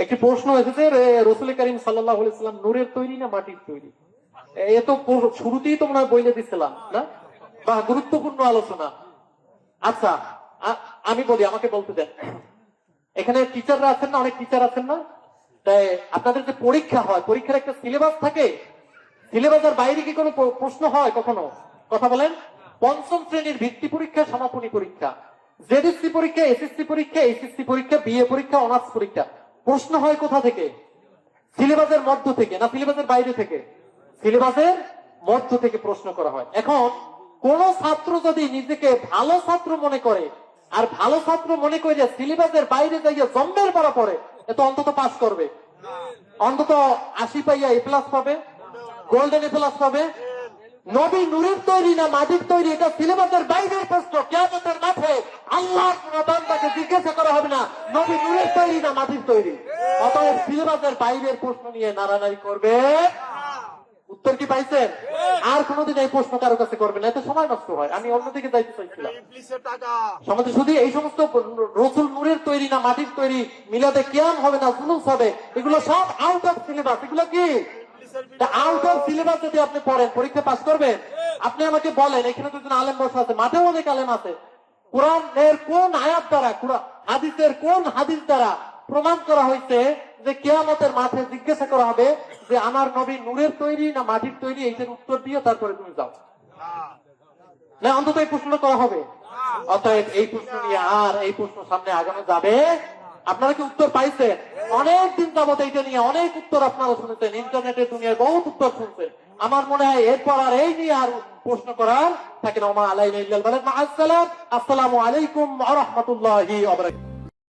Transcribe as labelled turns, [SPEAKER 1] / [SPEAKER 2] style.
[SPEAKER 1] একটি প্রশ্ন এসেছে রসুল করিম সাল্লাহ সাল্লাম নূরের তৈরি না মাটির তৈরি? এ তো পুরো- শুরুতেই তো মনে বইলে দিছিলাম, না? বা গুরুত্বপূর্ণ আলোচনা। আচ্ছা আমি বলি, আমাকে বলতে দেন। এখানে টিচাররা আছেন না? অনেক টিচার আছেন না? তাই আপনাদের যে পরীক্ষা হয়, পরীক্ষার একটা সিলেবাস থাকে। সিলেবাসের বাইরে কি কোনো প্রশ্ন হয় কখনো? কথা বলেন। পঞ্চম শ্রেণির ভিত্তি পরীক্ষা, সমাপনী পরীক্ষা। জেডিসি পরীক্ষা এসএসসি পরীক্ষা এসএসসি পরীক্ষা বিএ পরীক্ষা, অনার্স পরীক্ষা। প্রশ্ন হয় কোথা থেকে? সিলেবাসের মধ্য থেকে, না সিলেবাসের বাইরে থেকে? সিলেবাসের মধ্য থেকে প্রশ্ন করা হয়। এখন, কোন ছাত্র যদি নিজেকে ভালো ছাত্র মনে করে, আর ভালো ছাত্র মনে করে যে সিলেবাসের বাইরে যাইয়া জন্মের পড়া পড়ে, এ তো অন্তত পাস করবে। অন্তত আশি পাইয়া এ প্লাস পাবে গোল্ডেন এ প্লাস পাবে। নবী নুরের তৈরি না মাটির তৈরি, এটা সিলেবাসের বাইরের প্রশ্ন। কেয়ামতের মাঠে আল্লাহ বান্দাকে জিজ্ঞাসা করা হবে না মাটির তৈরি। অতএব সিলেবাসের বাইরের প্রশ্ন নিয়ে নাড়ানাড়ি করবে। উত্তর কি পাইছেন? আর কোনোদিন এই প্রশ্ন কারও কাছে করবেন না। এতে সময় নষ্ট হয়। আমি অন্যদিকে যাইতে চাইছিলাম। সমাজে শুধু এই সমস্ত রসুল নূরের তৈরি না মাটির তৈরি মিলাতে কিয়াম হবে না জুলুস হবে এগুলো সব আউট অফ সিলেবাস এগুলো কি? আউট অফ সিলেবাস যদি আপনি পড়েন পরীক্ষা পাস করবেন আপনি আমাকে বলেন এখানে দুজন আলেম বসে আছে মাঠেও অনেক আলেম আছে। কোরআনের কোন আয়াত দ্বারা কোরআন- হাদিসের কোন হাদিস দ্বারা প্রমাণ করা হয়েছে যে কেয়ামতের মাঠে জিজ্ঞাসা করা হবে যে আমার নবী নূরের তৈরি না মাটির তৈরি, এইটার উত্তর দিয়ে তারপরে তুমি যাও। না, অন্তত এই প্রশ্ন করা হবে। অতএব এই প্রশ্ন নিয়ে আর এই প্রশ্ন সামনে আগানো যাবে। আপনারা কি উত্তর পাইছেন? অনেক দিন যাবত এইটা নিয়ে অনেক উত্তর আপনারা শুনেছেন। ইন্টারনেটে দুনিয়ায় বহুত উত্তর শুনছেন। আমার মনে হয় এরপর আর এই নিয়ে আর প্রশ্ন করার থাকে না। ওমা আসসালাম আসসালামু আলাইকুম রহমতুল্লাহি